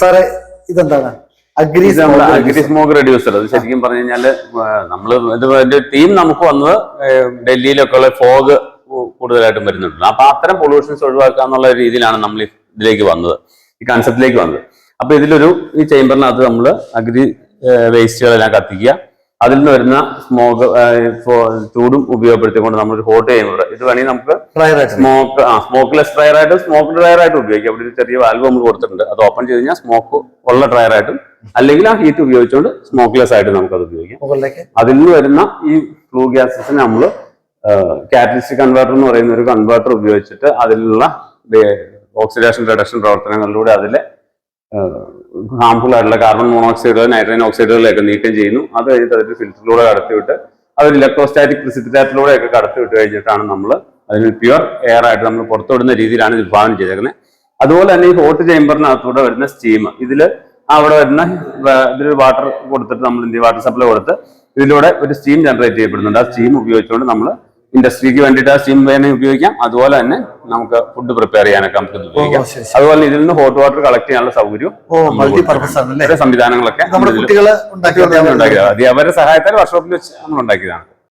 സാറേ ഇതെന്താണ്? Agri smoke reducer അത് ശരിക്കും പറഞ്ഞു കഴിഞ്ഞാൽ നമ്മൾ ഇത് ടീം നമുക്ക് വന്നത് ഡൽഹിയിലൊക്കെ ഉള്ള ഫോഗ് കൂടുതലായിട്ടും വരുന്നുണ്ട്. അപ്പൊ അത്തരം പൊള്യൂഷൻസ് ഒഴിവാക്കുക എന്നുള്ള രീതിയിലാണ് നമ്മൾ ഇതിലേക്ക് വന്നത്. ഈ കൺസെപ്റ്റിലേക്ക് വന്നത്. അപ്പൊ ഇതിലൊരു ഈ ചേംബറിനകത്ത് നമ്മൾ അഗ്രി വേസ്റ്റുകളെല്ലാം കത്തിക്കുക. അതിൽ നിന്ന് വരുന്ന സ്മോക്ക് ചൂടും ഉപയോഗപ്പെടുത്തിക്കൊണ്ട് നമ്മൾ ഹോട്ട് ചേമ്പർ ഇത് വേണമെങ്കിൽ നമുക്ക് സ്മോക്ക് ആ സ്മോക്ക്ലെസ് ഡ്രയർ ആയിട്ടും സ്മോക്ക് ഡ്രയർ ആയിട്ടും ഉപയോഗിക്കാം. അവിടെ ഒരു ചെറിയ വാൽവ് നമ്മൾ കൊടുത്തിട്ടുണ്ട്. അത് ഓപ്പൺ ചെയ്ത് കഴിഞ്ഞാൽ സ്മോക്ക് ഉള്ള ഡ്രയർ ആയിട്ടും അല്ലെങ്കിൽ ആ ഹീറ്റ് ഉപയോഗിച്ചുകൊണ്ട് സ്മോക്ക്ലെസ് ആയിട്ട് നമുക്ക് അത് ഉപയോഗിക്കാം അതിൽ നിന്ന് വരുന്ന ഈ ഫ്ലൂ ഗ്യാസസിനെ നമ്മൾ കാറ്റലിസ്റ്റിക് കൺവേർട്ടർ എന്ന് പറയുന്ന ഒരു കൺവേർട്ടർ ഉപയോഗിച്ചിട്ട് അതിലുള്ള ഓക്സിഡേഷൻ റിഡക്ഷൻ പ്രവർത്തനങ്ങളിലൂടെ അതിലെ ഹാംഫുൾ ആയിട്ടുള്ള കാർബൺ മോണോക്സൈഡുകൾ നൈട്രജൻ ഓക്സൈഡുകളിലൊക്കെ നീക്കം ചെയ്യുന്നു. അത് കഴിഞ്ഞിട്ട് അതിന്റെ ഫിൽറ്ററിലൂടെ കടത്തിവിട്ട് അതൊരു ഇലക്ട്രോസ്റ്റാറ്റിക് പ്രിസിപ്പിറ്റേറ്ററിലൂടെ ഒക്കെ കടത്തിവിട്ട് കഴിഞ്ഞിട്ടാണ് നമ്മൾ അതിന് പ്യുവർ എയർ ആയിട്ട് നമ്മൾ പുറത്തുവിടുന്ന രീതിയിലാണ് ഇത് വിഭാവനം ചെയ്തേക്കുന്നത്. അതുപോലെ തന്നെ ഈ ഹോട്ട് ചേമ്പറിനകത്തൂടെ വരുന്ന സ്റ്റീം ഇതിൽ അവിടെ വരുന്ന ഇതിൽ വാട്ടർ കൊടുത്തിട്ട് നമ്മൾ ഇന്ത്യ വാട്ടർ സപ്ലൈ കൊടുത്ത് ഇതിലൂടെ ഒരു സ്റ്റീം ജനറേറ്റ് ചെയ്യപ്പെടുന്നുണ്ട്. ആ സ്റ്റീം ഉപയോഗിച്ചുകൊണ്ട് നമ്മൾ ഇൻഡസ്ട്രിക്ക് വേണ്ടിയിട്ട് ആ സ്റ്റീം വേണമെങ്കിൽ ഉപയോഗിക്കാം. അതുപോലെ തന്നെ നമുക്ക് ഫുഡ് പ്രിപ്പയർ ചെയ്യാനൊക്കെ നമുക്ക് ഉപയോഗിക്കാം. അതുപോലെ ഇതിൽ നിന്ന് ഹോട്ട് വാട്ടർ കളക്ട് ചെയ്യാനുള്ള ഇത്തരം സംവിധാനങ്ങളൊക്കെ അധ്യാപകരുടെ സഹായത്താൽ വർക്ക്ഷോപ്പിൽ വെച്ച് നമ്മൾ ഉണ്ടാക്കിയതാണ്.